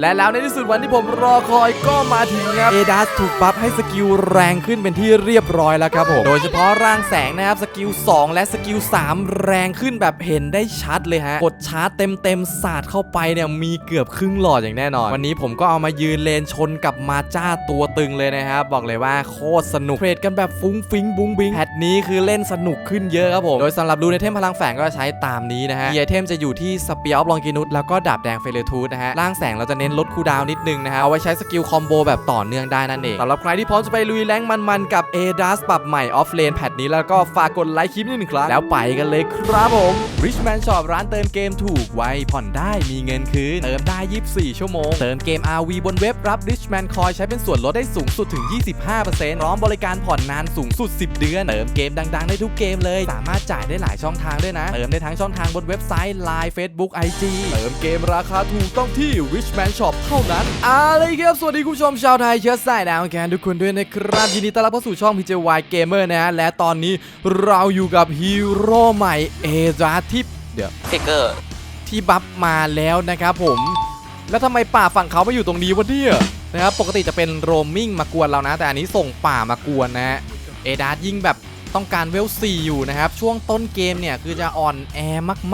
และแล้วในที่สุดวันที่ผมรอคอยก็มาถึงครับเอดัสถูกบัฟให้สกิลแรงขึ้นเป็นที่เรียบร้อยแล้วครับผมโดยเฉพาะร่างแสงนะครับสกิล 2 และสกิล 3 แรงขึ้นแบบเห็นได้ชัดเลยฮะกดชาร์จเต็มเต็มๆสาดเข้าไปเนี่ยมีเกือบครึ่งหลอดอย่างแน่นอน วันนี้ผมก็เอามายืนเลนชนกับมาจ้าตัวตึงเลยนะครับบอกเลยว่าโคตรสนุกเทรดกันแบบฟุ้งฟิ้งบุ้งบิงแพทนี้คือเล่นสนุกขึ้นเยอะครับผมโดยสำหรับรูในเทมพลังแฝงก็ใช้ตามนี้นะฮะไอเทมจะอยู่ที่สเปียร์ออฟลองกินุสแล้วก็ดาบแดงเฟเลทูสนะฮะร่างแสงเราจะเน้นลดคูดาวน์นิดนึงนะฮะเอาไว้ใช้สกิลคอมโบแบบต่อเนื่องได้นั่นเองสำหรับใครที่พร้อมจะไปลุยแรงมันๆกับเอดัสปรับใหม่ออฟเลนแพทนี้แล้วก็ฝากกดไลค์คลิปนี้หนึ่งครั้งแล้วไปกันเลยครับผม Richman Shop ร้านเติมเกมถูกไวผ่อนได้มีเงินคืน เติมได้ 24 ชั่วโมง เติมเกม RV บนเว็บรับ Richman Coin ใช้เป็นส่วนลดได้สูงสุดถึง 25%พร้อมบริการผ่อนนานสูงสุด 10 เดือน เติมเกมดังๆ ได้ทุกเกมเลย สามารถจ่ายได้หลายช่องทางด้วยนะ เติมได้ทั้งช่องทางบนเว็บไซต์ Line Facebook IG เติมเกมราคาถูกต้องที่ Richman Shop เท่านั้นอะไรครับ สวัสดีคุณผู้ชมชาวไทยเชื้อสายดาวแกนทุกคนด้วยนะครับ ยินดีต้อนรับเข้าสู่ช่อง PJY Gamer นะฮะ และตอนนี้เราอยู่กับฮีโร่ใหม่เอซาทิปเดี๋ยวเฟกเกอร์ที่บัฟมาแล้วนะครับผม แล้วทำไมป่าฝั่งเขามาอยู่ตรงนี้วะเนี่ยนะครับปกติจะเป็นโรมมิ่งมากวนเรานะ แต่อันนี้ส่งป่ามากวนนะฮะเอดาร์ยิ่งแบบต้องการเวล4อยู่นะครับ ช่วงต้นเกมเนี่ยคือจะอ่อนแอ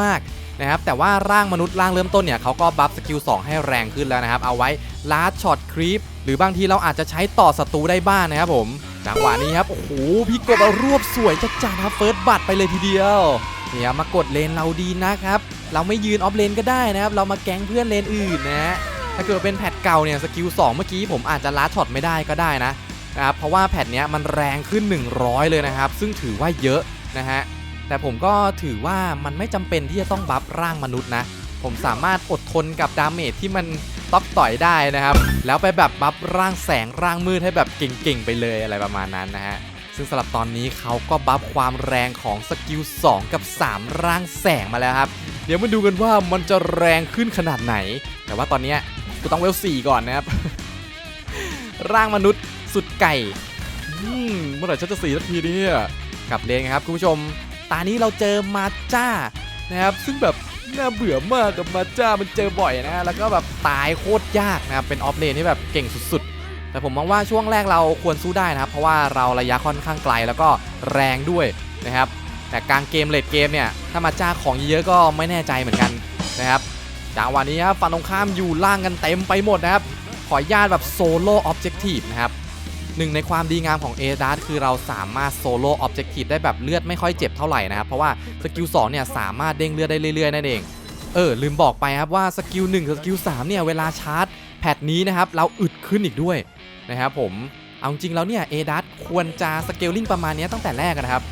มากๆ นะครับแต่ว่าร่างมนุษย์ร่างเริ่มต้นเนี่ยเขาก็บัฟสกิล2ให้แรงขึ้นแล้วนะครับเอาไว้ลาดช็อตครีปหรือบางทีเราอาจจะใช้ต่อศัตรูได้บ้างนะครับผมจังหวะนี้ครับโอ้โหพี่กบเอารวบสวยจัดๆครับเฟิร์สบัตไปเลยทีเดียวเนี่ยมากดเลนเราดีนะครับเราไม่ยืนออฟเลนก็ได้นะครับเรามาแก๊งเพื่อนเลนอื่นนะฮะถ้าเกิดเป็นแพทเก่าเนี่ยสกิล2เมื่อกี้ผมอาจจะลัดช็อตไม่ได้ก็ได้นะนะครับเพราะว่าแพทเนี้ยมันแรงขึ้น 100 เลยนะครับ ซึ่งถือว่าเยอะนะฮะ แต่ผมก็ถือว่ามันไม่จำเป็นที่จะต้องบัฟร่างมนุษย์นะ ผมสามารถอดทนกับดาเมจที่มันต๊อกต่อยได้นะครับ แล้วไปแบบบัฟร่างแสงร่างมืดให้แบบเก่งๆไปเลยอะไรประมาณนั้นนะฮะซึ่งสำหรับตอนนี้เขาก็บัฟความแรงของสกิล 2 กับ 3 ร่างแสงมาแล้วครับ เดี๋ยวมาดูกันว่ามันจะแรงขึ้นขนาดไหน แต่ว่าตอนนี้กูต้องเวล4ก่อนนะครับ ร่างมนุษย์สุดไก่มเมื่อไหร่ฉันจะสีสักทีเนี่ยกลับเลนครับคุณผู้ชม ตานี้เราเจอมาจ้านะครับซึ่งแบบน่าเบื่อมากกับมาจ้ามันเจอบ่อยนะแล้วก็แบบตายโคตรยากนะครับเป็นออฟเลนที่แบบเก่งสุดๆ แต่ผมมองว่าช่วงแรกเราควรสู้ได้นะครับ เพราะว่าเราระยะค่อนข้างไกลแล้วก็แรงด้วยนะครับแต่กลางเกมเลดเกมเนี่ยถ้ามาจ้าของเยอะๆก็ไม่แน่ใจเหมือนกันนะครับจังหวะนี้ครับฝั่งตรงข้ามอยู่ล่างกันเต็มไปหมดนะครับขออนุญาตแบบโซโล่ออบเจกตีฟนะครับ หนึ่งในความดีงามของ a d a s คือเราสามารถโซโล่ออบเจกตีฟได้แบบเลือดไม่ค่อยเจ็บเท่าไหร่นะครับ เพราะว่าสกิล2เนี่ยสามารถเด้งเลือดได้เรื่อยๆนั่นเอง เออ ลืมบอกไปครับว่าสกิล1กับสกิล3เนี่ยเวลาชาร์จแพทนี้นะครับเราอึดขึ้นอีกด้วยนะครับผมเอาจริงแล้วเนี่ย a d a s ควรจะสเกลลิ่งประมาณนี้ตั้งแต่แรกนะครับ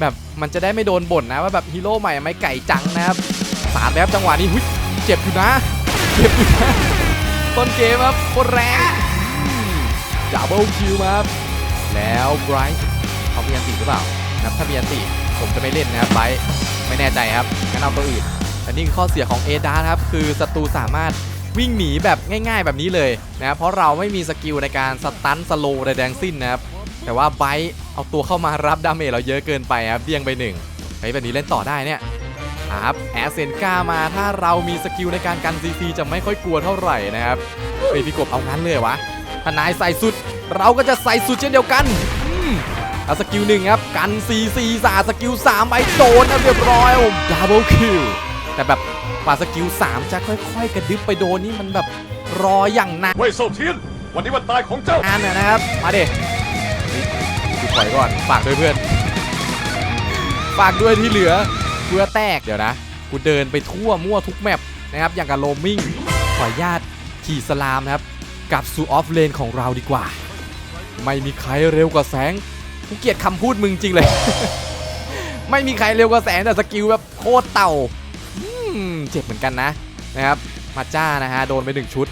แบบมันจะได้ไม่โดนบ่นนะว่าแบบฮีโร่ใหม่ไม่ไก่จังนะครับสาดแบบจังหวะนี้หุ้ยเจ็บอยู่นะ เจ็บอยู่นะต้นเกมครับโคตรแรง ดับเบิลคิวมาครับแล้วไบรท์เขามีอันติหรือเปล่านะครับถ้ามีอันติผมจะไม่เล่นนะครับไบรท์ไม่แน่ใจครับงั้นเอาตัวอื่นแต่นี่คือข้อเสียของเอดาครับคือศัตรูสามารถวิ่งหนีแบบง่าย ๆ แบบนี้เลยนะครับเพราะเราไม่มีสกิลในการสตันสโลใดๆทั้งสิ้นนะครับแต่ว่าไบรท์เอาตัวเข้ามารับดาเมจเราเยอะเกินไปครับเบี่ยงไปหนึ่งเฮ้แบบนี้เล่นต่อได้เนี่ยครับแอสเซนก้ามาถ้าเรามีสกิลในการกันซีซีจะไม่ค่อยกลัวเท่าไหร่นะครับเฮ้ยพี่กบเอางั้นเลยวะ ถ้านายใส่สุด เราก็จะใส่สุดเช่นเดียวกันอืมเอาสกิลหนึ่งครับ กันซีซีสาดสกิล3ไปโดนนะเรียบร้อยผมดับเบิลคิวแต่แบบกว่าสกิล3จะค่อยๆ กระดึบไปโดนนี่มันแบบรออย่างนานเว่ยเซาเทียนวันนี้วันตายของเจ้านานนะนะครับ มาเด็ดูปล่อยก่อน ฝากด้วยเพื่อน ฝากด้วยที่เหลือเพื่อแตกเดี๋ยวนะ กูเดินไปทั่วมั่วทุกแมปนะครับ อย่างกับโรมมิ่งขออนุญาตขี่สลามนะครับ กลับสู่ออฟเลนของเราดีกว่า ไม่มีใครเร็วกว่าแสงกูเกลียดคำพูดมึงจริงเลย ไม่มีใครเร็วกว่าแสงแต่สกิลแบบโคตรเต่าเจ็บเหมือนกันนะนะครับมาจ้านะฮะโดนไปหนึ่งชุด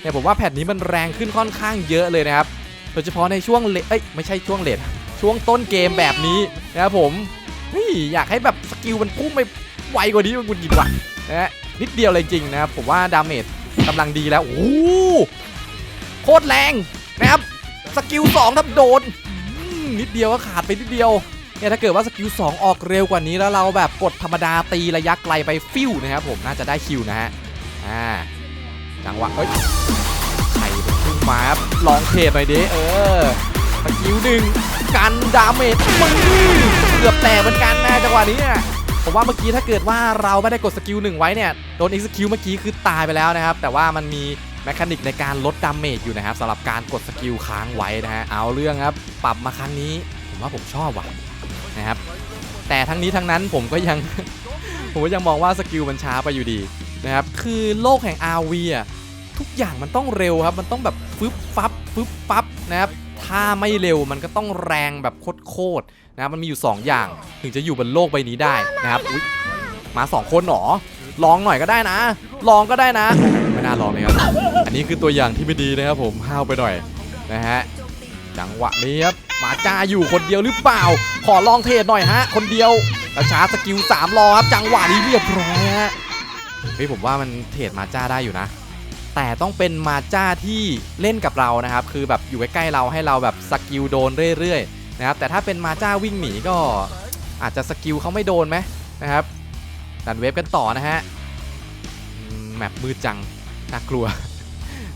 เนี่ยผมว่าแพทนี้มันแรงขึ้นค่อนข้างเยอะเลยนะครับโดยเฉพาะในช่วงเลเอ้ยไม่ใช่ช่วงเลทช่วงต้นเกมแบบนี้นะครับผมเฮ้ยอยากให้แบบสกิลมันพุ่งไปไวกว่านี้มันกุนกินว่ะนะฮะนิดเดียวเลยจริงนะครับผมว่าดาเมจกำลังดีแล้วโอ้ โคตรแรงนะครับสกิล2ทับโดนนิดเดียวก็ขาดไปนิดเดียวเนี่ยถ้าเกิดว่าสกิล2ออกเร็วกว่านี้แล้วเราแบบกดธรรมดาตีระยะไกลไปฟิวนะครับผมน่าจะได้คิวนะฮะอ่าจังหวะเอ้ยมาครับลองเทปหน่อยดิเออสกิลหนึ่งกันดาเมจมึงเกือบแตกเหมือนกันนะจังหวะนี้นะผมว่าเมื่อกี้ถ้าเกิดว่าเราไม่ได้กดสกิลหนึ่งไว้เนี่ยโดนอีกสกิลเมื่อกี้คือตายไปแล้วนะครับ แต่ว่ามันมี แมคานิกในการลดดาเมจอยู่นะครับสำหรับการกดสกิลค้างไว้นะฮะเอาเรื่องครับปรับมาครั้งนี้ผมว่าผมชอบว่ะนะครับแต่ทั้งนี้ทั้งนั้นผมก็ยัง ผมก็ยังมองว่าสกิลมันช้าไปอยู่ดีนะครับคือโลกแห่ง RV อะทุกอย่างมันต้องเร็วครับมันต้องแบบฟึบฟับฟึบฟับนะครับถ้าไม่เร็วมันก็ต้องแรงแบบโคตรๆนะครับมันมีอยู่ 2 อย่างถึงจะอยู่บนโลกใบนี้ได้นะครับมา 2 คนหรอลองหน่อยก็ได้นะ ลองก็ได้นะ ไม่น่าลองเลยครับ นนี้คือตัวอย่างที่ไม่ดีนะครับผมห้าวไปหน่อยนะฮะจังหวะนี้ครับหมาจ้าอยู่คนเดียวหรือเปล่า ขอลองเทรดหน่อยฮะ คนเดียวแล้วชาร์สกิล3รอครับ จังหวะนี้เรียบร้อยฮะเฮ้ยผมว่ามันเทรดมาจ้าได้อยู่นะ แต่ต้องเป็นมาจ้าที่เล่นกับเรานะครับ คือแบบอยู่ใกล้ๆเราให้เราแบบสกิลโดนเรื่อยๆนะครับแต่ถ้าเป็นมาจ้าวิ่งหนีก็อาจจะสกิลเขาไม่โดนไหมนะครับดันเวฟกันต่อนะฮะแมปมืดจังน่ากลัว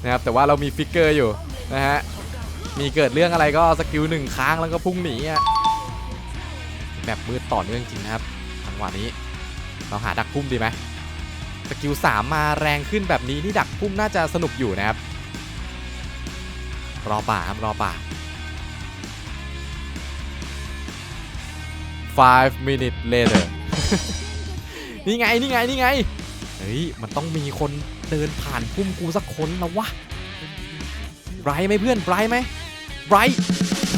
นะครับแต่ว่าเรามีฟิกเกอร์อยู่นะฮะมีเกิดเรื่องอะไรก็สกิลหนึ่งค้างแล้วก็พุ่งหนีอะแบบมืดต่อเนื่องจริงนะครับจังหวะนี้ เราหาดักพุ่มดีไหมสกิล3มาแรงขึ้นแบบนี้นี่ดักพุ่มน่าจะสนุกอยู่นะครับ รอป่าครับรอป่า5 minutes later นี่ไง นี่ไง นี่ไง เฮ้ย มันต้องมีคน เดินผ่านพุ่มกูสักคนแล้ววะไบรท์ไหมเพื่อนไบรท์ไหมไบรท์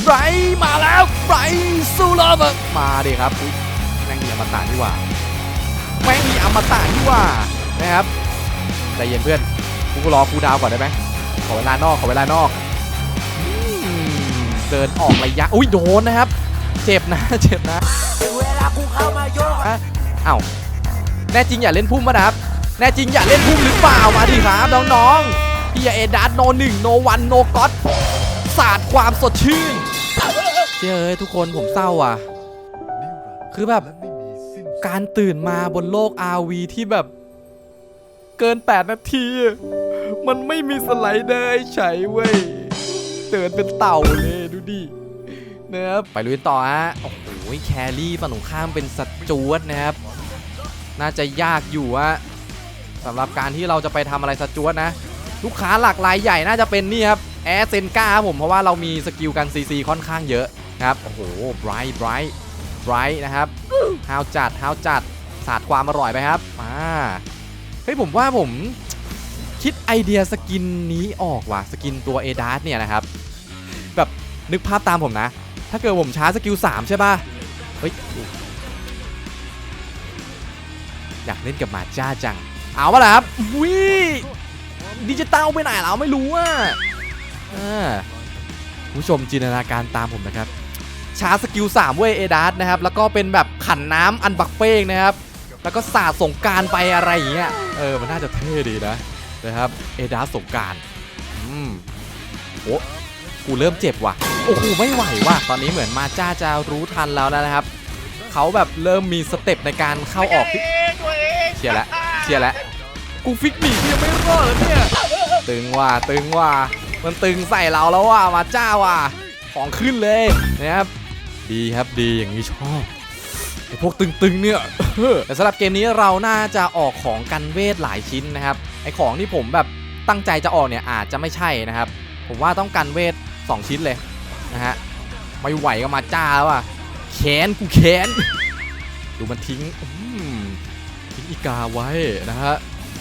ไบรท์มาแล้วไบรท์สู้เลเวอร์มาดิครับอุ๊ยแม่งมีอมตะนี่หว่าแม่งมีอมตะนี่หว่านะครับใจเย็นเพื่อนกูรอกูดาวก่อนได้ไหมขอเวลานอกขอเวลานอกอืมเดินออกระยะอุ้ยโดนนะครับ เจ็บนะเจ็บนะเวลากูเข้ามาโยกเอ้าแน่จริงอย่าเล่นพุ่มมานะครับ แน่จริงอย่าเล่นพุ่มหรือเปล่ามาดิครับน้องๆพี่อย่าเอดัสโนหนึ่งโนวันโนก็อตศาสตร์ความสดชื่นเจ้ยทุกคนผมเศร้าอะ คือแบบการตื่นมาบนโลก RV ที่แบบเกิน 8 นาที มันไม่มีสไลเดอร์ให้ใช้เว้ยเตือนเป็นเต่าเลยดูดินะครับไปลุยต่อฮะ โอ้โห แครี่ฝั่งตรงข้ามเป็นสจวตนะครับ น่าจะยากอยู่อะ สำหรับการที่เราจะไปทำอะไรสจวตนะ ลูกค้าหลักรายใหญ่น่าจะเป็นนี่ครับแอร์เซนกาครับผมเพราะว่าเรามีสกิลกันซีซีค่อนข้างเยอะนะครับโอ้โหไบรท์ไบรท์ไบรท์นะครับฮาวจัดฮาวจัดศาสตร์ความอร่อยไปครับมาเฮ้ยผมว่าผมคิดไอเดียสกินนี้ออกว่ะสกินตัวเอดาร์เนี่ยนะครับแบบนึกภาพตามผมนะ ถ้าเกิดผมช้าสกิล3ใช่ป่ะเฮ้ยอยากเล่นกับมาจ้าจัง เอาวะล่ะครับวิดิจิตอลไปไหนเราไม่รู้อะอ่าผู้ชมจินตนาการตามผมนะครับชาร์จสกิล3เว้ยเอดาร์นะครับ แล้วก็เป็นแบบขันน้ำอันบักเป้งนะครับ แล้วก็สาดสงกรารไปอะไรอย่างเงี้ยเออมันน่าจะเท่ดีนะนะครับเอดาร์สงกรารอืมโอ้กูเริ่มเจ็บว่ะโอ้โหไม่ไหวว่ะตอนนี้เหมือนมาจ้าจะรู้ทันแล้วนะครับเขาแบบเริ่มมีสเต็ปในการเข้าออกที่เชียร์แล้ว เชียร์แล้วกูฟิกหนีกูยังไม่รอดเลยเนี่ยตึงว่ะตึงว่ะมันตึงใส่เราแล้วว่ะมาจ้าว่ะของขึ้นเลยนะครับดีครับดีอย่างนี้ชอบไอพวกตึงๆเนี่ยแต่สำหรับเกมนี้เราน่าจะออกของกันเวทหลายชิ้นนะครับไอของที่ผมแบบตั้งใจจะออกเนี่ยอาจจะไม่ใช่นะครับ ผมว่าต้องกันเวท 2 ชิ้นเลยนะฮะไม่ไหวก็มาจ้าแล้วอะแขนกูแขนดูมันทิ้งอืม ทิ้งอีกาไว้นะฮะ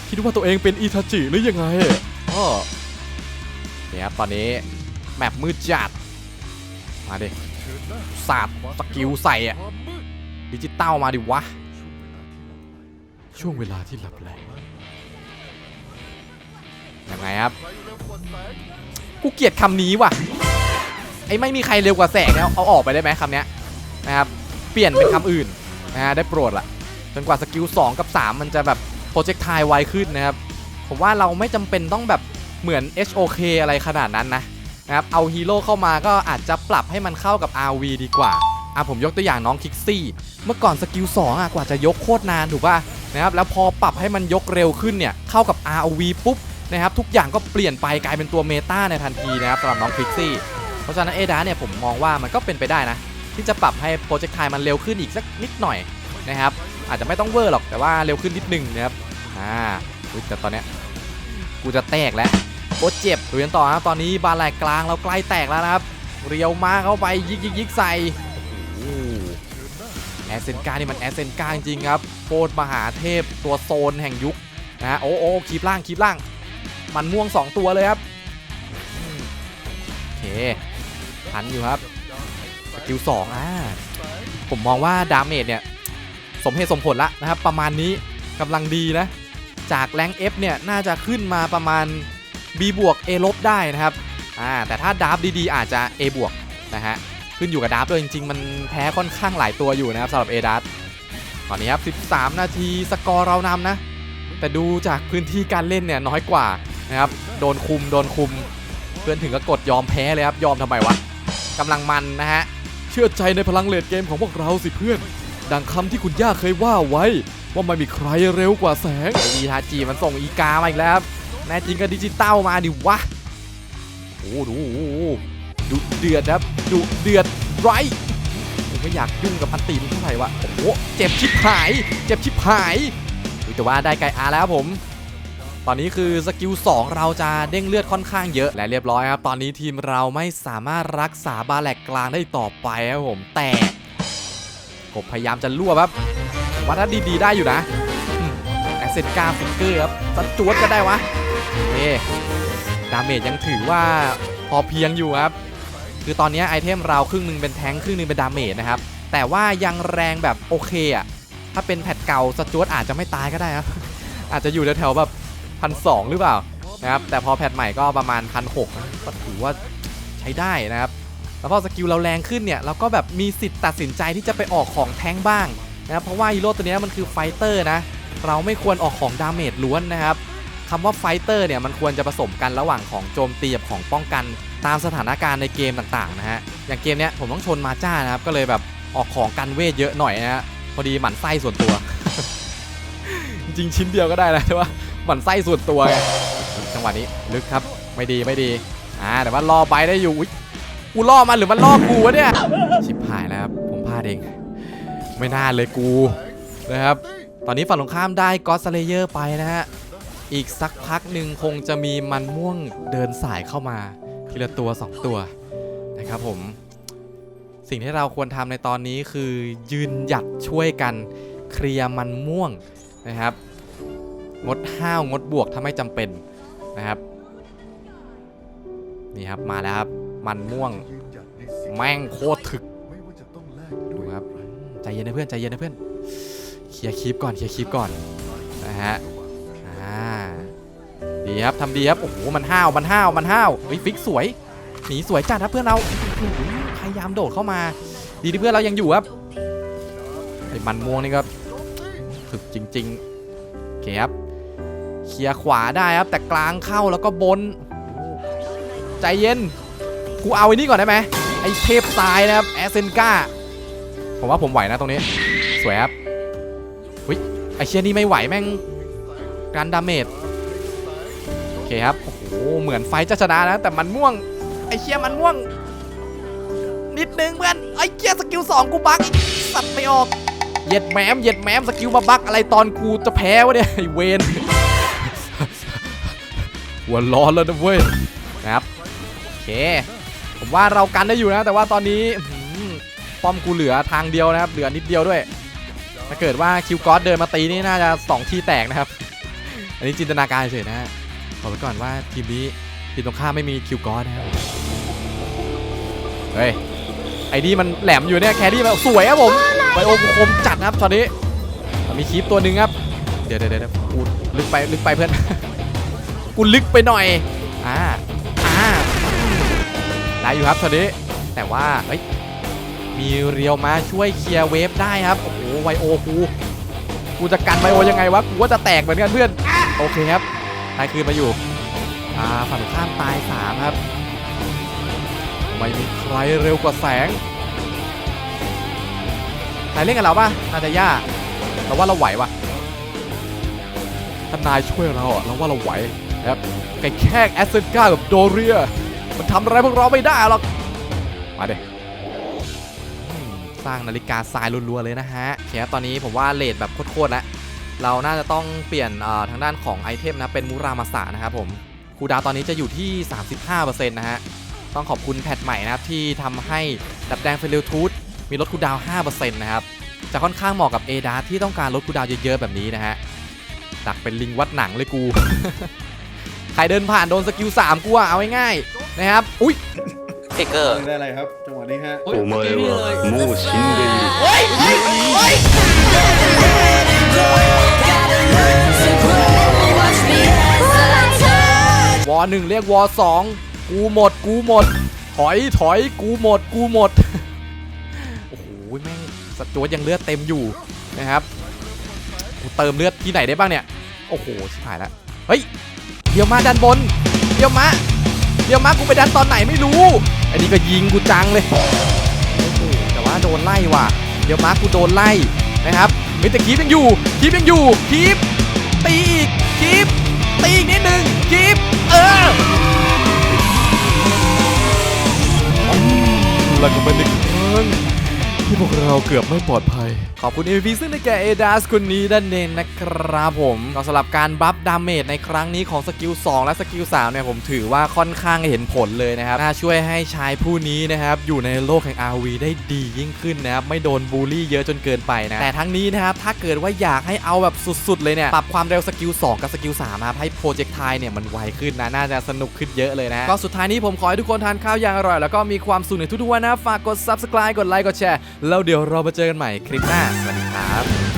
คิดว่าตัวเองเป็นอิทาจิหรือยังไงก็เนี่ยครับตอนนี้แมปมืดจัด มาดิสาดสกิลใส่อะดิจิตอลมาดิวะ ช่วงเวลาที่หลับไหลยังไงครับ กูเกลียดคำนี้ว่ะ ไอ้ไม่มีใครเร็วกว่าแสงเนี่ยเอาออกไปได้ไหมคำเนี้ยนะครับ เปลี่ยนเป็นคำอื่นนะฮะได้โปรดละ จนกว่าสกิล2 กับ 3 มันจะแบบโปรเจกต์ไทไวขึ้นนะครับ ผมว่าเราไม่จำเป็นต้องแบบเหมือน HOK อะไรขนาดนั้นนะนะครับเอาฮีโร่เข้ามาก็อาจจะปรับให้มันเข้ากับ RV ดีกว่าอะผมยกตัวอย่างน้องคิกซี่ เมื่อก่อนสกิล2อะกว่าจะยกโคตรนานถูกป่ะนะครับแล้วพอปรับให้มันยกเร็วขึ้นเนี่ยเข้ากับ RV ปุ๊บนะครับทุกอย่างก็เปลี่ยนไปกลายเป็นตัวเมตาในทันทีนะครับสำหรับน้องคิกซี่เพราะฉะนั้นเอดาเนี่ยผมมองว่ามันก็เป็นไปได้นะ ที่จะปรับให้โปรเจกต์ไทมันเร็วขึ้นอีกสักนิดหน่อยนะครับ อาจจะไม่ต้องเวอร์หรอกแต่ว่าเร็วขึ้นนิดหนึงนะครับอ่าแต่ตอนเนี้ยกูจะแตกแล้วโคตรเจ็บดูกันต่อครับตอนนี้บาแหลกกลางเราใกล้แตกแล้วนะครับ เรียวมาเข้าไปยิกยิกยิกใส่โอ้โหแอสเซนกานี่มันแอสเซนกาจริงครับโคตรมหาเทพตัวโซนแห่งยุคนะฮะโอ้โอ้คีบล่างคีบล่าง มันม่วง 2 ตัวเลยครับโอเคทันอยู่ครับสกิลสองอ่าผมมองว่าดาเมจเนี่ย สมเหตุสมผลละนะครับ ประมาณนี้กำลังดีนะ จากแรง F เนี่ย น่าจะขึ้นมาประมาณ B บวก A ลบได้นะครับอ่าแต่ถ้าดาร์ฟดีๆ อาจจะ A บวกนะฮะขึ้นอยู่กับดาร์ฟด้วยจริง ๆ มันแพ้ค่อนข้างหลายตัวอยู่นะครับสำหรับ A ดาร์ตอนนี้ครับ 13 นาทีสกอร์เรานำนะ แต่ดูจากพื้นที่การเล่นเนี่ยน้อยกว่านะครับโดนคุมโดนคุม เพื่อนถึงก็กดยอมแพ้เลยครับยอมทำไมวะกำลังมันนะฮะเชื่อใจในพลังเลดเกมของพวกเราสิเพื่อน ดังคำที่คุณย่าเคยว่าไว้ ว่าไม่มีใครเร็วกว่าแสง ไออีทาจีมันส่งอีกามาอีกแล้วครับแน่จริงก็ดิจิตอลมาดิวะ โอ้โหดูเดือดครับดูเดือดไรผมไม่อยากยุ่งกับอันตีมันเท่าไหร่วะ โอ้โห เจ็บชิบหาย เจ็บชิบหายอุ๊ยแต่ว่าได้ไกอาแล้วครับผม ตอนนี้คือสกิล2เราจะเด้งเลือดค่อนข้างเยอะ และเรียบร้อยครับ ตอนนี้ทีมเราไม่สามารถรักษาบาแหลกกลางได้ต่อไปครับผม แต่ ผมพยายามจะรั่วครับว่าถ้าดีๆได้อยู่นะแอสเซนกาฟิกเกอร์ครับสจวดก็ได้วะเอดาเมจยังถือว่าพอเพียงอยู่ครับ คือตอนนี้ไอเทมเราครึ่งหนึงเป็นแทงครึ่งหนึงเป็นดาเมจนะครับ แต่ว่ายังแรงแบบโอเคอะถ้าเป็นแพทเก่าสจวตอาจจะไม่ตายก็ได้ครับอาจจะอยู่แถวๆแบบพันสหรือเปล่านะครับแต่พอแพทใหม่ก็ประมาณพันหก็ถือว่าใช้ได้นะครับ แล้วพอสกิลเราแรงขึ้นเนี่ยเราก็แบบมีสิทธิ์ตัดสินใจที่จะไปออกของแท้งบ้างนะครับเพราะว่าฮีโร่ตัวนี้มันคือไฟเตอร์นะเราไม่ควรออกของดาเมจล้วนนะครับคำว่าไฟเตอร์เนี่ยมันควรจะผสมกันระหว่างของโจมตีกับของป้องกันตามสถานการณ์ในเกมต่างๆนะฮะอย่างเกมเนี้ยผมต้องชนมาจ้านะครับก็เลยแบบออกของกันเวทเยอะหน่อยนะฮะพอดีหมั่นไส้ส่วนตัว จริงชิ้นเดียวก็ได้นะแต่ว่าหมั่นไส้ส่วนตัวไงจังหวะนี้ลึกครับไม่ดีไม่ดีอ่าแต่ว่าล่อไปได้อยู่ กูล่อมันหรือมันล่อกูวะเนี่ยชิบหายแล้วครับผมพลาดเอง ไม่น่าเลยกูนะครับ ตอนนี้ฝั่งตรงข้ามได้ก็อสเลเยอร์ไปนะฮะอีกสักพักหนึ่งคงจะมีมันม่วงเดินสายเข้ามาทีละตัวสองตัวนะครับผม สิ่งที่เราควรทำในตอนนี้คือยืนหยัดช่วยกันเคลียร์มันม่วงนะครับ งดห้าวงดบวกถ้าไม่จำเป็นนะครับ นี่ครับมาแล้วครับ มันม่วง แม่งโคตรถึกดูครับใจเย็นนะเพื่อนใจเย็นนะเพื่อนเคลียร์คลิปก่อนเคลียร์คลิปก่อนนะฮะอ่าดีครับทำดีครับโอ้โหมันห้าวมันห้าวมันห้าวเฮ้ยฟิกสวยหนีสวยจัดครับเพื่อนเราพยายามโดดเข้ามา ดีที่เพื่อนเรายังอยู่ครับไอ้มันม่วงนี่ก็ถึกจริงๆโอเคครับเคลียร์ขวาได้ครับแต่กลางเข้าแล้วก็บน ใจเย็น กูเอาไอ้นี่ก่อนได้ไหมไอ้เทพทรายนะครับแอสเซนกาผมว่าผมไหวนะตรงนี้ สวยครับวิไอเชียนี่ไม่ไหวแม่งการดาเมจโอเคครับโอ้โหเหมือนไฟจะชนะนะ แต่มันม่วงไอเชียมันม่วง นิดนึงเพื่อนไอเชียสกิลสองกูบักสัตว์ไม่ออกเหย็ดแหมมเหย็ดแหมมสกิลมาบักอะไรตอนกูจะแพ้วะเนี่ยไอเวนหัวร้อนแล้วนะเว้ยนะครับโอเค ผมว่าเรากันได้อยู่นะ แต่ว่าตอนนี้ป้อมกูเหลือทางเดียวนะครับ เหลือนิดเดียวด้วย ถ้าเกิดว่าคิวกอสเดินมาตีนี่น่าจะ2ที่แตกนะครับ อันนี้จินตนาการเฉยนะฮะบอกไว้ก่อนว่าทีมนี้ทีมตรงข้ามไม่มีคิวกอสนะครับ เฮ้ย ไอ้นี่มันแหลมอยู่เนี่ยแครี่มันสวยครับผมไบโอกูคมจัดนะครับช็อตนี้ มีคลิปตัวหนึ่งครับ เดี๋ยวเดี๋ยวเดี๋ยวกูลึกไปลึกไปเพื่อน กูลึกไปหน่อย อ่า ได้อยู่ครับช็อตนี้แต่ว่าเอ้ยมีเรียวมาช่วยเคลียร์เวฟได้ครับ โอ้โหไวโอกูกูจะกันไวโอยังไงวะกูว่าจะแตกเหมือนกันเพื่อน โอเคครับได้คืนมาอยู่อ่าฝั่งข้ามตายสามครับ ไม่มีใครเร็วกว่าแสงนายเล่นกับเราป่ะนาจะย่าเราว่าเราไหววะถ้านายช่วยเราอะเราว่าเราไหวครับไก่แค่แอสเซนก้ากับโดเรีย มันทำอะไรพวกเราไม่ได้หรอก มาเด็สร้างนาฬิกาทรายรัวๆเลยนะฮะโอเคครับตอนนี้ผมว่าเลทแบบโคตรๆแล้ว เราน่าจะต้องเปลี่ยนทางด้านของไอเทมนะเป็นมูรามาสะนะครับผมคูดาวตอนนี้จะอยู่ที่ 35%นะฮะ ต้องขอบคุณแพทใหม่นะครับที่ทำให้ดับแดงเฟลิลทูธมีลดคูดาวน์5%นะครับ จะค่อนข้างเหมาะกับเอดาที่ต้องการลดคูดาวเยอะๆแบบนี้นะฮะ ดักเป็นลิงวัดหนังเลยกู ใครเดินผ่านโดนสกิล3กูอะเอาง่ายๆ นะครับ อุ้ยเกอร์ได้อะไรครับจังหวะนี้ฮะโอ้ยโมเดลมูชินเดยเฮ้ยเฮ้ยเอหนึ่งเรียกวอสองกูหมดกูหมด ถอยถอยกูหมดกูหมด โอ้โหแม่งสจวตยังเลือดเต็มอยู่นะครับกูเติมเลือดที่ไหนได้บ้างเนี่ย โอ้โหชิบหายแล้วเฮ้ยเดี๋ยวมาดันบนเดี๋ยวมา เดี๋ยวมากูไปดันตอนไหนไม่รู้ อันนี้ก็ยิงกูจังเลยแต่ว่าโดนไล่ว่ะ เดี๋ยวมากูโดนไล่นะครับมิแต่คีฟยังอยู่คีฟยังอยู่คีฟตีอีกคีฟตีอีกนิดนึงคีฟเออแล้วก็ไปดึง ที่พวกเราเกือบไม่ปลอดภัย ขอบคุณ MVP ซึ่งในแก่เอดาสคนนี้ด้านเนนนะครับผมก็สำหรับการบัฟดาเมจในครั้งนี้ของสกิล2และสกิล3เนี่ยผมถือว่าค่อนข้างเห็นผลเลยนะครับน่าช่วยให้ชายผู้นี้นะครับอยู่ในโลกแห่ง RV ได้ดียิ่งขึ้นนะครับไม่โดนบูลลี่เยอะจนเกินไปนะแต่ทั้งนี้นะครับถ้าเกิดว่าอยากให้เอาแบบสุดๆเลยเนี่ยปรับความเร็วสกิล2กับสกิล3นะครับให้โปรเจกต์ไทเนี่ยมันไวขึ้นนะน่าจะสนุกขึ้นเยอะเลยนะก็สุดท้ายนี้ผมขอให้ทุกคนทานข้าวอย่างอร่อยแล้วก็มีความสุขในทุกๆวันนะฝากกด subscribe กดไลค์กดแชร์แล้วเดี๋ยวเรามาเจอกันใหม่คลิปหน้า สวัสดีครับ